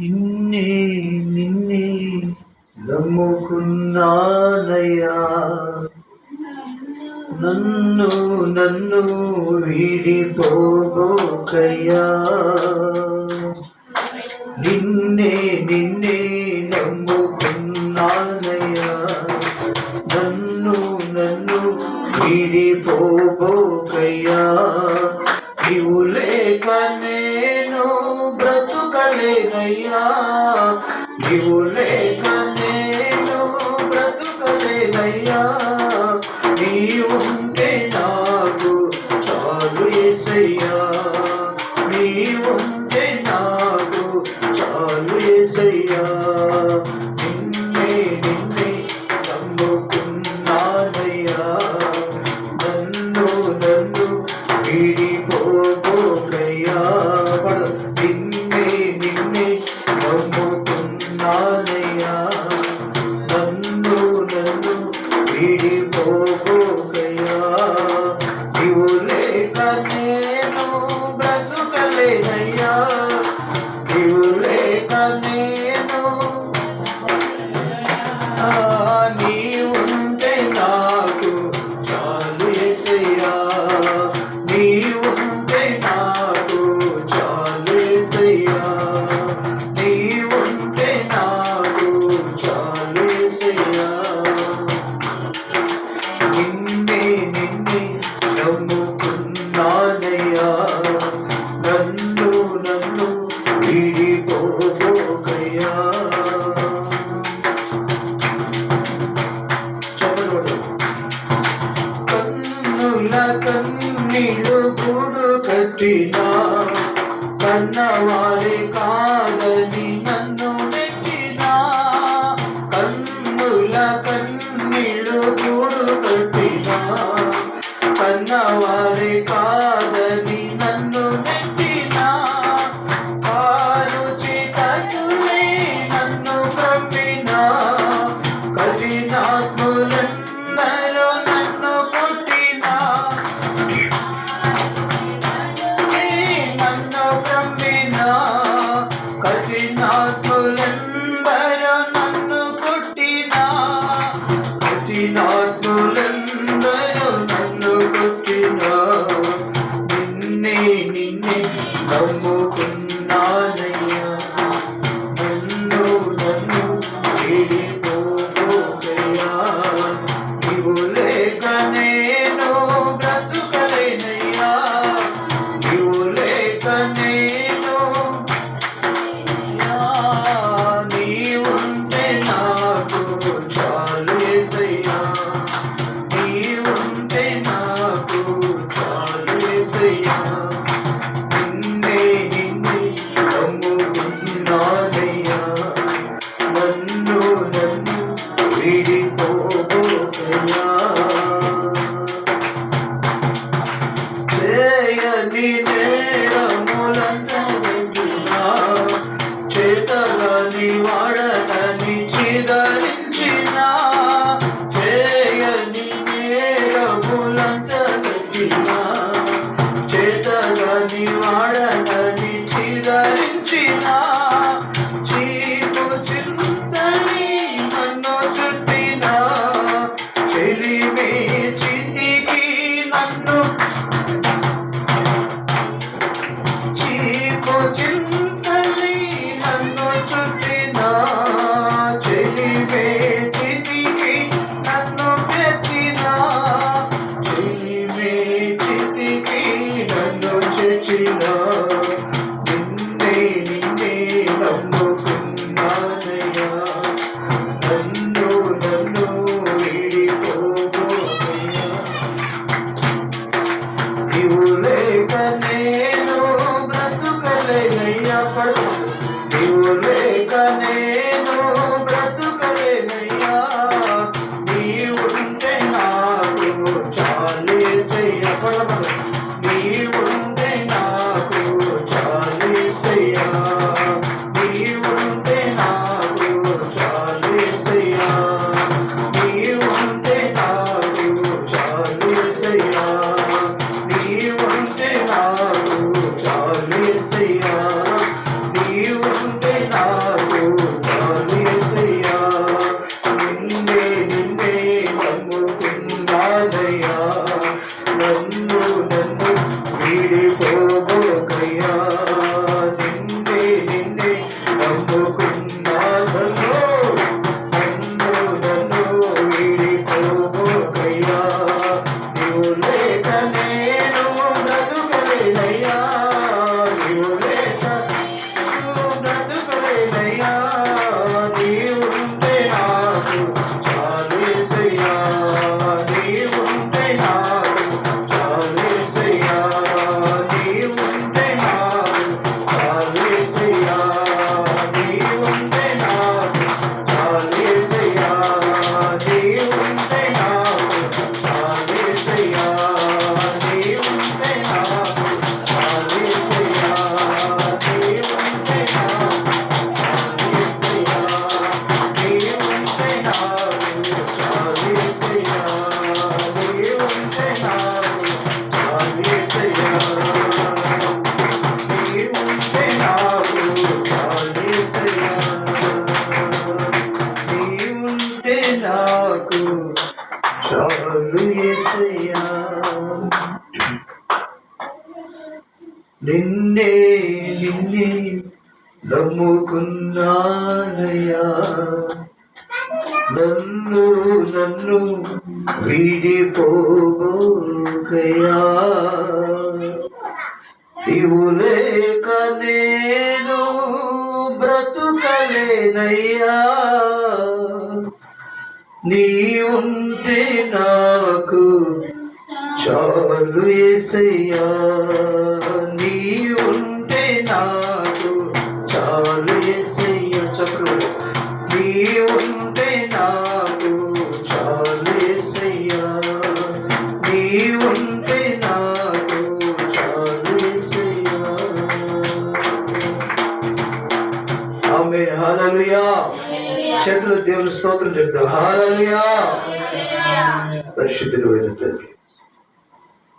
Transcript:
నిన్నే నిన్నే నమ్ముకున్నానయ్యా. నన్ను నన్ను విడిపోకయ్యా నిన్నే నిన్నే నమ్ముకున్నానయ్యా. నన్ను నన్ను విడిపోబోకయ్యా. నీవు లేకనే ले गया जीव ले गने ब्रतुक ले गया जीवन हो गया क्यों लेकर Oh, man. వాడనని చిదరించినా. தேவன் నమ్ముకున్నానయ్యా. నన్ను నన్ను విడిపోబోకయా దివులేక నేను బ్రతుకలేనయ్యా. నీ ఉంటే నాకు చాలు ఏసయ్యా. నీ చేతులు దేవుని స్తోత్రం చెప్తాం. పరిశుద్ధుడు వెళ్ళి